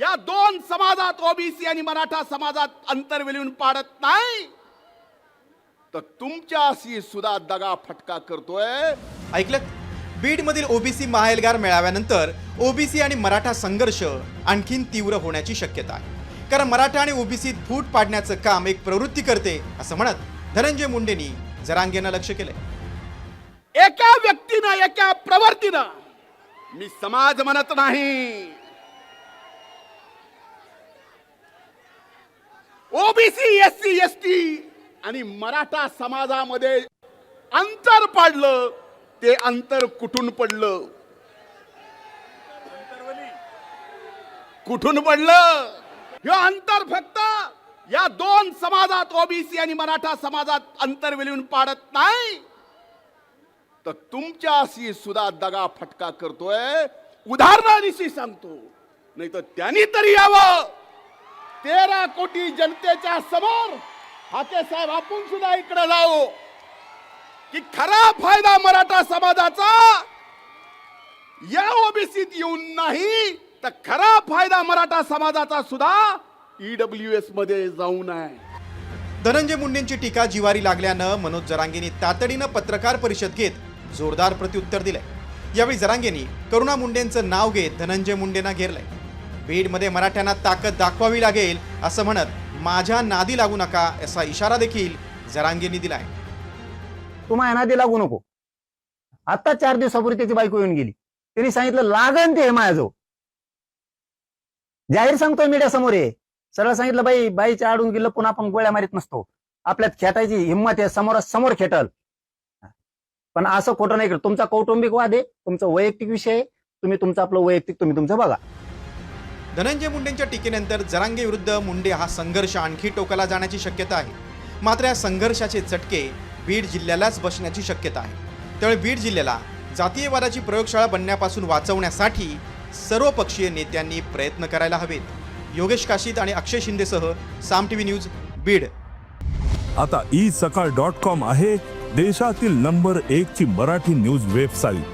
या दोन समाजात ओबीसी आणि मराठा समाजात अंतर विलीन पाडत नाही. तर तुमच्याशी सुद्धा दगा फटका करतोय. ऐकलं? बीडमधील ओबीसी महाएल्गार मेळाव्यानंतर ओबीसी आणि मराठा संघर्ष आणखीन तीव्र होण्याची शक्यता आहे. कारण मराठा आणि ओबीसीत फूट पाडण्याचं काम एक प्रवृत्ती करते असं म्हणत धनंजय मुंडेंनी जरांगेनं लक्ष केलंय. एका व्यक्तीनं एका प्रवर्तीनं मी समाज म्हणत नाही. OBC S C S T आणि मराठा समाजामध्ये अंतर पाडलं ते अंतर कुठून पडलं? कुठून पडलं? हे अंतर फक्त या दोन समाजात ओबीसी आणि मराठा समाजात अंतर विलवून पाडत नाही. तर तुमच्याशी सुद्धा दगा फटका करतोय. उदाहरणानिशी सांगतो. नाही तर त्यांनी तरी यावं. तेरा कोटी जनतेच्या समोर हाके साहेब आपण सुद्धा इकडे जाऊ. की खरा फायदा मराठा समाजाचा या ओबीसीत येऊन नाही तर खरा फायदा मराठा समाजाचा सुद्धा ईडब्ल्यू एसमध्ये जाऊ नये. धनंजय मुंडेंची टीका जिवारी लागल्यानं मनोज जरांगेंनी तातडीनं पत्रकार परिषद घेत जोरदार प्रत्युत्तर दिलंय. यावेळी जरांगेंनी करुणा मुंडेंचं नाव घेत धनंजय मुंडेंना घेरलंय. बीडमध्ये मराठ्यांना ताकद दाखवावी लागेल असं म्हणत माझ्या नादी लागू नका असा इशारा देखील जरांगेंनी दिलाय तू माझ्या नादी लागू नको. आता चार दिवसापूर्वी त्याची बायको येऊन गेली. त्यांनी सांगितलं लागन ते हे माझ्याजवळ जाहीर सांगतोय मीडिया समोर आहे सरळ सांगितलं बाई बाईच्या आडून गेलं पुन्हा आपण गोळ्या मारीत नसतो. आपल्यात खेटायची हिंमत आहे समोर समोर खेटल. पण असं खोटं नाही केलं. तुमचा कौटुंबिक वाद आहे तुमचा वैयक्तिक विषय आहे तुम्ही तुमचं आपलं वैयक्तिक तुम्ही तुमचं बघा. धनंजय मुंडेंच्या टीकेनंतर जरांगे विरुद्ध मुंडे हा संघर्ष आणखी टोकाला जाण्याची शक्यता आहे. मात्र या संघर्षाचे चटके बीड जिल्ह्यालाच बसण्याची शक्यता आहे. त्यामुळे बीड जिल्ह्याला जातीयवादाची प्रयोगशाळा बनण्यापासून वाचवण्यासाठी सर्वपक्षीय नेत्यांनी प्रयत्न करायला हवेत. योगेश काशीत आणि अक्षय शिंदेसह साम टीव्ही न्यूज बीड. आता ई सकाळ डॉट कॉम आहे देशातील नंबर एक ची मराठी न्यूज वेबसाईट.